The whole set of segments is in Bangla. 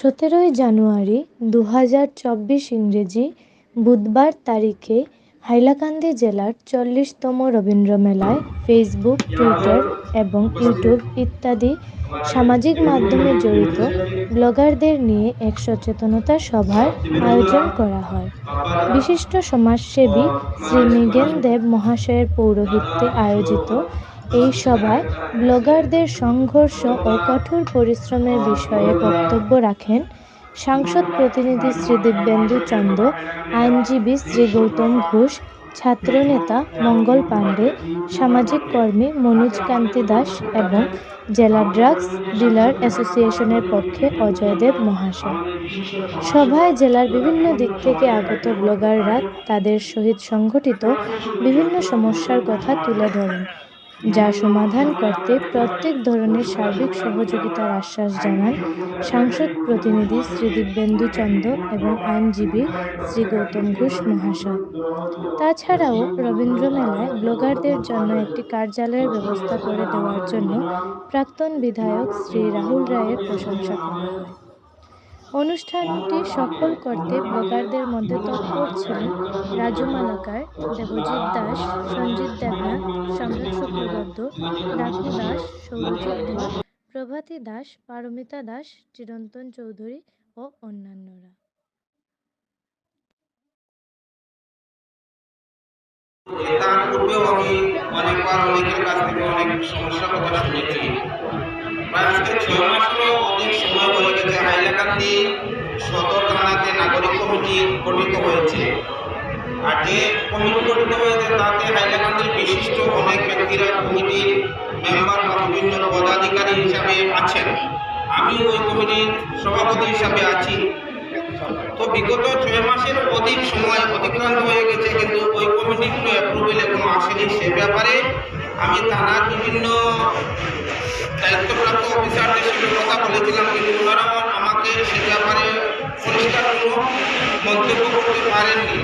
সতেরোই জানুয়ারি দু হাজার চব্বিশ ইংরেজি বুধবার তারিখে হাইলাকান্দি জেলার চল্লিশতম রবীন্দ্র মেলায় ফেসবুক, টুইটার এবং ইউটিউব ইত্যাদি সামাজিক মাধ্যমে জড়িত ব্লগারদের নিয়ে এক সচেতনতা সভার আয়োজন করা হয়। বিশিষ্ট সমাজসেবী শ্রী মৃগেন দেব মহাশয়ের পৌরোহিত্যে আয়োজিত এই সভায় ব্লগারদের সংঘর্ষ ও কঠোর পরিশ্রমের বিষয়ে বক্তব্য রাখেন সাংসদ প্রতিনিধি শ্রী দিব্যেন্দু চন্দ, আইনজীবী শ্রী গৌতম ঘোষ, ছাত্রনেতা মঙ্গল পাণ্ডে, সামাজিক কর্মী মনোজ কান্তি দাস এবং জেলা ড্রাগস ডিলার অ্যাসোসিয়েশনের পক্ষে অজয় দেব মহাশয়। সভায় জেলার বিভিন্ন দিক থেকে আগত ব্লগাররা তাদের সহিত সংঘটিত বিভিন্ন সমস্যার কথা তুলে ধরেন। যা সমাধান করতে প্রত্যেক ধরনের সার্বিক সহযোগিতার আশ্বাস জানান সাংসদ প্রতিনিধি শ্রী দিব্যেন্দু চন্দ এবং আইনজীবী শ্রী গৌতম ঘোষ মহাশয়। তাছাড়াও রবীন্দ্র মেলায় ব্লগারদের জন্য একটি কার্যালয়ের ব্যবস্থা করে দেওয়ার জন্য প্রাক্তন বিধায়ক শ্রী রাহুল রায়ের প্রশংসা করা হয়। অনুষ্ঠানটি সফল করতে ব্লগারদের মধ্যে তৎপর ছিলেন রাজু মালাকার, দেবজিৎ দাস, সঞ্জিত দেবনাথ সম্রাট শুক্লবদ্ধ রাঘু দাস, সৌরজিৎ ধর, প্রভাতী দাস, পারমিতা দাস, চিরন্তন চৌধুরী ও অন্যান্যরা। তার পূর্বেও আমি অনেকবার অনেকের কাছ থেকে অনেক সমস্যার কথা শুনেছি। ছয় অধিক কমিটি গঠিত হয়েছে। আর যে কমিটি গঠিত হয়েছে, তাতে হাইলাকান্দির বিশিষ্ট অনেক ব্যক্তিরা কমিটির মেম্বার বা বিভিন্ন পদাধিকারী হিসাবে আছেন। আমি ওই কমিটির সভাপতি হিসাবে আছি। তো বিগত ছয় মাসের অধিক সময় অতিক্রান্ত হয়ে গেছে, কিন্তু ওই কমিটির কোনো অ্যাপ্রুভেল এখনও আসেনি। সে ব্যাপারে আমি থানার বিভিন্ন করতে পারেননি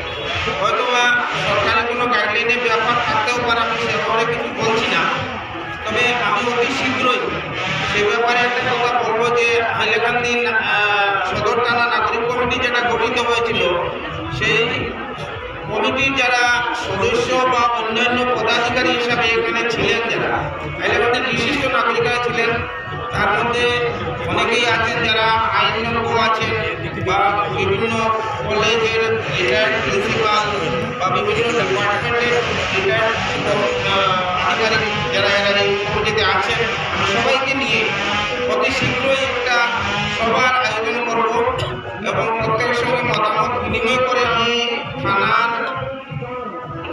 হয়তো বা সরকারি কোনো গাইডলাইনের ব্যাপার থাকতেও পারে আমি সে ব্যাপারে কিছু বলছি না। তবে আমি অতি শীঘ্রই সে ব্যাপারে একটা কথা বলব যে হাইলাকান্দি আহ, সদর থানা নাগরিক কমিটি যেটা গঠিত হয়েছিল সেই কমিটির যারা সদস্য বা অন্যান্য পদাধিকারী হিসাবে এখানে ছিলেন যারা হাইলাকান্দির বিশিষ্ট নাগরিকরা ছিলেন তার মধ্যে অনেকেই আছেন যারা, আইনজ্ঞ আছেন বা বিভিন্ন কলেজের রিটায়ার্ড প্রিন্সিপাল বা বিভিন্ন ডিপার্টমেন্টের রিটায়ার্ড আধিকারিক যারা এরা এই আছেন সবাইকে নিয়ে অতি শীঘ্রই একটা সভার আয়োজন করব এবং প্রত্যেকের সঙ্গে মতামত বিনিময় করে আমি থানার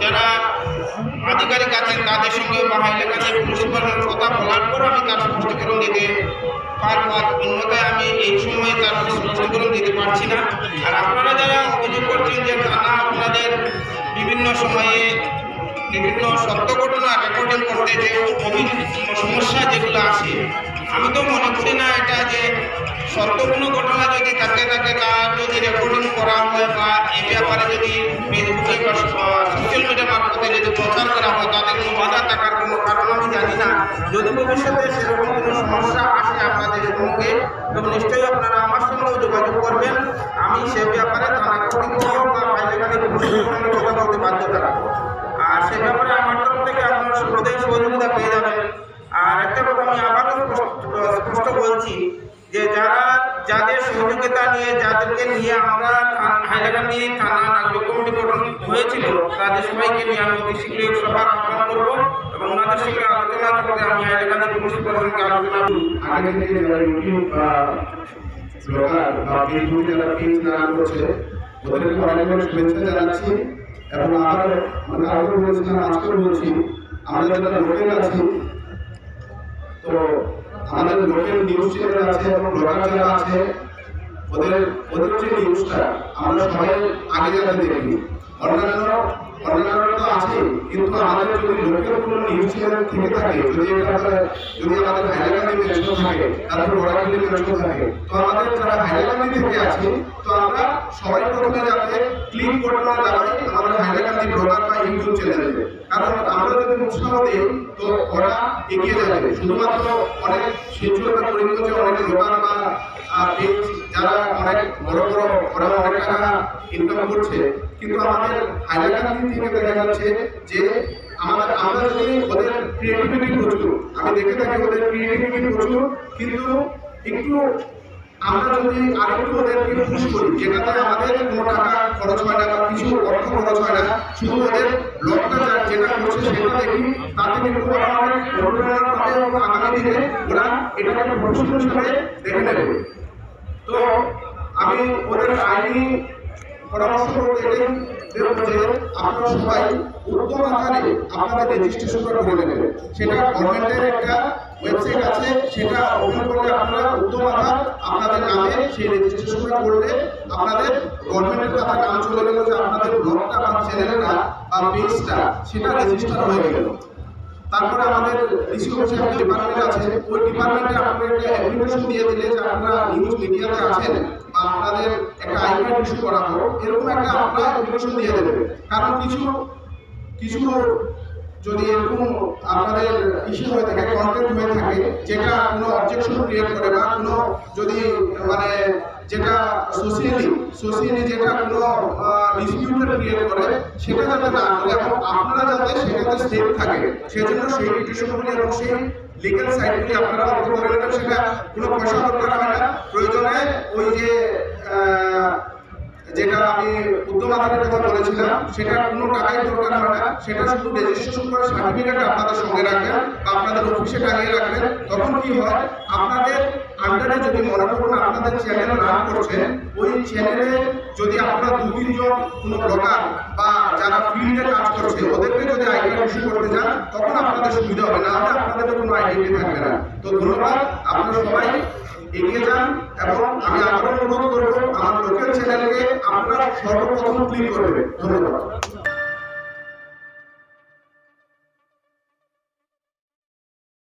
যারা আধিকারিক আছেন তাদের সঙ্গে বা হাইলাকান্দি পুলিশ কথা বলার পর আমি তার স্পষ্টীকরণ দিতে আর অন্যথায় আমি এই সময়ে তার স্পষ্টীকরণ দিতে পারছি না। আর আপনারা যারা অভিযোগ করছেন যে থানা আপনাদের বিভিন্ন সময়ে বিভিন্ন সত্য ঘটনা রেকর্ডিং করতে যে সমস্যা যেগুলো আসে, আমি তো মনে করি না এটা যে সত্য ঘটনা যদি থাকে থাকে তার যদি রেকর্ডিং করা হয় বা এই ব্যাপারে যদি ফেসবুকে বা সোশ্যাল মিডিয়া মারফতে যদি প্রচার করা হয়, তাতে কোনো বাধা থাকার জানি না। যদি ভবিষ্যতে সেরকম কোনো সমস্যা আসে আপনাদের সঙ্গে তবে নিশ্চয়ই আপনারা আমার সঙ্গেও যোগাযোগ করবেন। আমি সে ব্যাপারে থানা কর্তৃপক্ষ বা হাইলাকান্দি কথা বলতে বাধ্য থাকব। আর সে ব্যাপারে আমার তরফ থেকে আপনারা সর্বদাই সহযোগিতা পেয়ে যাবেন। আর একটা কথা আমি আবারও স্পষ্ট বলছি যে যারা যাদের সহযোগিতা নিয়ে, যাদেরকে নিয়ে আমরা হাইলাকান্দি থানা নাগরিক কমিটি গঠন হয়েছিল, তাদের সবাইকে নিয়ে আমি অতি শীঘ্রই সভার আহ্বান করব। এবং ওনাদের সঙ্গে এবং আমার মানে বলছি আমরা যারা লোকেল তো আমাদের লোকেল নিউজ চ্যানেল আছে এবং ব্লগার যারা আছে, ওদের ওদের যে নিউজটা আমরা সবাই আগে যারা অন্যান্য অন্যান্য তো আছে, কিন্তু আমাদের যদি কোনো নিউজ চ্যানেল থেকে থাকে, যদি যদি আমাদের মেনশন থাকে, তারপর ওরাগুলি মেনশন থাকে, তো আমাদের যারা হাইলাকান্দি থেকে আছে, তো আমরা সবাই প্রথমে যাতে ক্লিক বাটনে দাবাই আমাদের হাইলাকান্দি ব্লগার বা ইউটিউব চ্যানেলে কারণ আমরা যদি উৎসাহ তো ওরা এগিয়ে যাবে। শুধুমাত্র অনেক বা করিমগঞ্জে অনেক দোকান বা পেজ যারা অনেক বড় বড়, ওরা অনেক টাকা ইনকাম করছে কিন্তু আমাদের হাইলাকান্দি থেকে দেখা যাচ্ছে যে আমাদের, আমরা যদি ওদের ক্রিয়েটিভিটি প্রচুর, আমি দেখে থাকি ওদের ক্রিয়েটিভিটি প্রচুর, কিন্তু একটু আমরা যদি আরেকটু ওদেরকে পুশ করি, যেটাতে আমাদের কোনো টাকা খরচ হয় না বা কিছু অর্থ খরচ হয় না, শুধু ওদের যা যেটা করছে সেটা দেখি, তাতে কিন্তু ওরা অনেক আগামী দিনে ওরা এটাকে প্রফেশনাল হিসেবে দেখে নেবে। তো আমি ওদের আইনি পরামর্শ এটাই দেবো যে আপনারা সবাই উদ্যম আকারে আপনাদের রেজিস্ট্রেশনটা করে নেবেন সেটা গভর্নমেন্টের একটা ওয়েবসাইট আছে সেটা ওপেন করলে আপনারা উদ্যম আধার আপনাদের নামে সেই রেজিস্ট্রেশনটা করলে আপনাদের গভর্নমেন্টের কাছে নাম চলে গেল যে আপনাদের ব্লগটা বা চ্যানেলটা বা পেজটা সেটা রেজিস্টার হয়ে গেল। তারপরে আমাদের ডিসি অফিসে ডিপার্টমেন্ট আছে ওই ডিপার্টমেন্টে আপনারা একটা অ্যাপ্লিকেশন দিয়ে দিলে যে আপনারা নিউজ মিডিয়াতে আছেন বা আপনাদের একটা আই কার্ড ইস্যু করা হোক এরকম একটা আপনারা অ্যাপ্লিকেশন দিয়ে দেবেন। কারণ কিছু কিছু যদি এরকম আপনাদের ইস্যু হয়ে থাকে কন্টেন্ট হয়ে থাকে, যেটা কোনো অবজেকশন ক্রিয়েট করে বা কোনো যদি মানে যেটা যেটা কোনো ডিসপিউটেড ক্রিয়েট করে, সেটা যাতে না এবং আপনারা যাতে সেটাতে সেফ থাকে, সেজন্য সেই এবং সেই লিগ্যাল সাইটগুলি আপনারা অর্থ করে সেটা কোনো পয়সা দরকার না। প্রয়োজনে ওই যে যেটা আমি উদ্যম আধারের কথা বলেছিলাম, সেটা কোনো টাকাই দরকার হয় না। সেটা শুধু রেজিস্ট্রেশন করে সার্টিফিকেট আপনাদের সঙ্গে রাখবেন বা আপনাদের অফিসে টাঙিয়ে রাখবেন। তখন কি হয়? আপনাদের আন্ডারে যদি মনে করুন আপনাদের চ্যানেল রান করছেন, ওই চ্যানেলে যদি আপনারা দু তিনজন কোনো ব্লগার বা যারা ফিল্ডে কাজ করছে, ওদেরকে যদি আইডি ইস্যু করতে যান, তখন আপনাদের সুবিধা হবে, না হলে আপনাদের কোনো আইডেন্টি থাকবে না। তো ধন্যবাদ, আপনারা সবাই এগিয়ে যান এবং আমি আবারও অনুরোধ করব, আমার লোকাল চ্যানেলকে আপনারা সর্বপ্রথম ক্লিক করবেন। ধন্যবাদ।